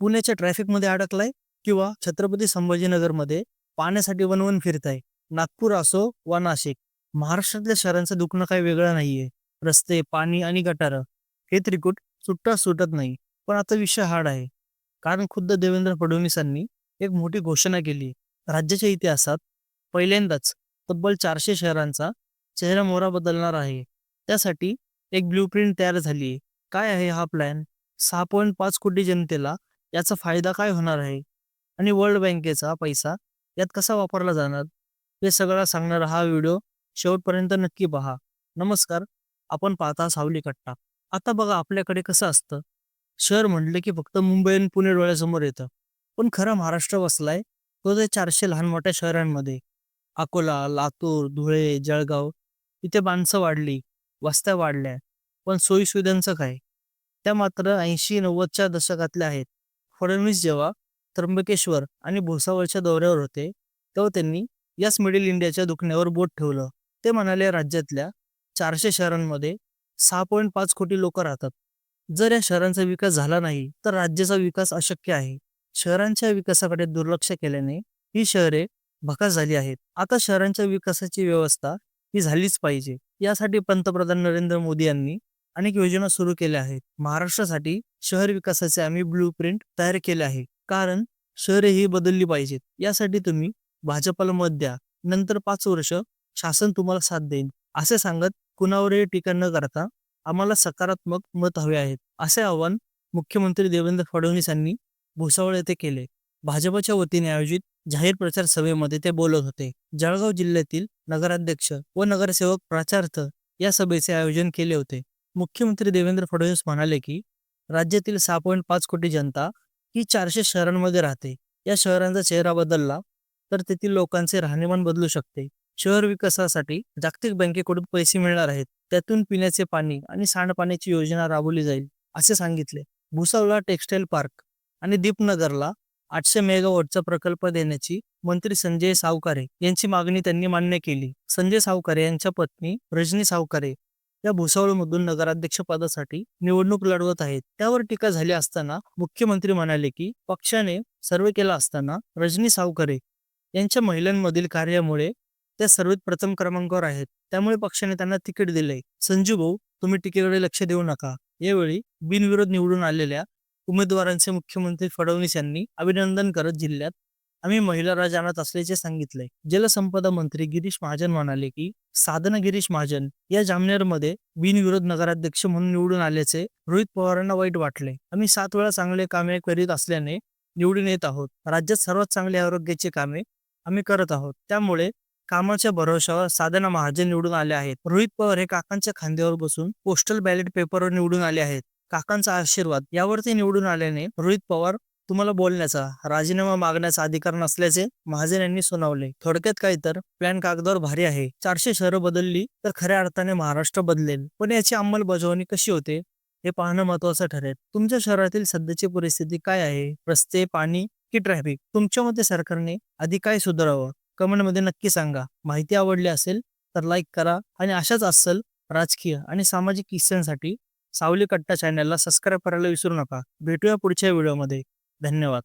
पुण्याच्या ट्रॅफिकमध्ये अडकलाय किंवा छत्रपती संभाजीनगरमध्ये पाण्यासाठी वनवन फिरताय. नागपूर असो वा नाशिक महाराष्ट्रातल्या शहरांचं दुखणं काही वेगळं नाहीये. रस्ते पाणी आणि गटारं हे त्रिकूट सुट्टा सुटत नाही. पण आता विषय हार्ड आहे. कारण खुद्द देवेंद्र फडणवीसांनी एक मोठी घोषणा केली. राज्याच्या इतिहासात पहिल्यांदाच तब्बल चारशे शहरांचा चेहरा मोहरा बदलणार आहे. त्यासाठी एक ब्ल्यू प्रिंट तयार झाली काय आहे हा प्लॅन सहा पॉईंट पाच कोटी जनतेला याचा फायदा काय होणार आहे? आणि वर्ल्ड बँकेचा पैसा यात कसा वापरला जाणार? हे सगळं सांगणारा हा व्हिडिओ शेवटपर्यंत नक्की पहा. नमस्कार आपण पाहता सावली कट्टा आता बघा आपल्याकडे कसं असतं. शहर म्हटलं की फक्त मुंबई आणि पुणे डोळ्यासमोर येतं. पण खरा महाराष्ट्र वसलाय तो ते चारशे लहान मोठ्या शहरांमध्ये. अकोला लातूर धुळे जळगाव इथे माणसं वाढली वस्त्या वाढल्या. पण सोयीसुविधांचं काय? त्या मात्र ऐंशी नव्वदच्या दशकातल्या आहेत. फडणवीस जेव्हा त्र्यंबकेश्वर आणि भुसावळच्या दौऱ्यावर होते तेव्हा त्यांनी याच मिडल इंडियाच्या दुखण्यावर बोट ठेवलं. ते म्हणाले राज्यातल्या चारशे शहरांमध्ये सहा पॉईंट पाच कोटी लोक राहतात. जर या शहरांचा विकास झाला नाही तर राज्याचा विकास अशक्य आहे. शहरांच्या विकासाकडे दुर्लक्ष केल्याने ही शहरे भकास झाली आहेत. आता शहरांच्या विकासाची व्यवस्था ही झालीच पाहिजे. यासाठी पंतप्रधान नरेंद्र मोदी यांनी अनेक योजना सुरू केल्या आहेत. महाराष्ट्रासाठी शहर विकासाचे आम्ही ब्लू प्रिंट तयार केले आहे. कारण शहरे ही बदलली पाहिजेत. यासाठी तुम्ही भाजपला मत द्या. नंतर पाच वर्ष शासन तुम्हाला साथ देईल असे सांगत कुणावरही टीका न करता आम्हाला सकारात्मक मत हवे आहेत. असे आवाहन मुख्यमंत्री देवेंद्र फडणवीस यांनी भुसावळ येथे केले. भाजपच्या वतीने आयोजित जाहीर प्रचार सभेमध्ये ते बोलत होते. जळगाव जिल्ह्यातील नगराध्यक्ष व नगरसेवक प्राचार्थ या सभेचे आयोजन केले होते. मुख्यमंत्री देवेंद्र फडणवीस म्हणाले की राज्यातील सहा पॉईंट पाच कोटी जनता ही चारशे शहरांमध्ये राहते. या शहरांचा चेहरा बदलला तर तेथील लोकांचे राहणीमान बदलू शकते. शहर विकासासाठी जागतिक बँकेकडून पैसे मिळणार आहेत. त्यातून पिण्याचे पाणी आणि सांडपाण्याची योजना राबवली जाईल असे सांगितले. भुसावळला टेक्सटाईल पार्क आणि दीपनगरला आठशे मेगावॉटचा प्रकल्प देण्याची मंत्री संजय सावकारे यांची मागणी त्यांनी मान्य केली. संजय सावकारे यांच्या पत्नी रजनी सावकारे या भुसावळमधून नगराध्यक्ष पदासाठी निवडणूक लढवत आहेत. त्यावर टीका झाली असताना मुख्यमंत्री म्हणाले की पक्षाने सर्वे केला असताना रजनी सावकारे यांच्या महिलांमधील कार्यामुळे त्या सर्वेत प्रथम क्रमांकावर आहेत. त्यामुळे पक्षाने त्यांना तिकीट दिले संजू भाऊ तुम्ही टीकेकडे लक्ष देऊ नका. यावेळी बिनविरोध निवडून आलेल्या उमेदवारांचे मुख्यमंत्री फडणवीस यांनी अभिनंदन करत जिल्ह्यात आम्ही महिला राज आणत असल्याचे सांगितले. जलसंपदा मंत्री गिरीश महाजन म्हणाले की साधना गिरीश महाजन या जामनेरमध्ये बिनविरोध नगराध्यक्ष म्हणून निवडून आल्याचे रोहित पवारांना वाईट वाटले. आम्ही सात वेळा चांगले कामे करीत असल्याने निवडून येत आहोत. राज्यात सर्वात चांगले आरोग्याची कामे आम्ही करत आहोत. त्यामुळे कामाच्या भरोशावर साधना महाजन निवडून आले आहेत. रोहित पवार हे काकांच्या खांद्यावर बसून पोस्टल बॅलेट पेपरवर निवडून आले आहेत. काकांचा आशीर्वाद यावरती निवडून आल्याने रोहित पवार तुम्हाला बोलण्याचा राजीनामा मागण्याचा अधिकार नसल्याचे महाजन यांनी सुनावले. थोडक्यात काही तर प्लॅन कागदावर भारी आहे. चारशे शहरं बदलली तर खऱ्या अर्थाने महाराष्ट्र बदलेल. पण याची अंमलबजावणी कशी होते? हे पाहणं महत्वाचं ठरेल. तुमच्या शहरातील सध्याची परिस्थिती काय आहे? रस्ते पाणी की ट्रॅफिक तुमच्या मते सरकारने आधी काय सुधारावं? कमेंटमध्ये नक्की सांगा. माहिती आवडली असेल तर लाईक करा आणि अशाच अस्सल राजकीय आणि सामाजिक किस्स्यांसाठी सावली कट्टा चॅनलला सबस्क्राईब करायला विसरू नका. भेटूया पुढच्या व्हिडिओमध्ये धन्यवाद.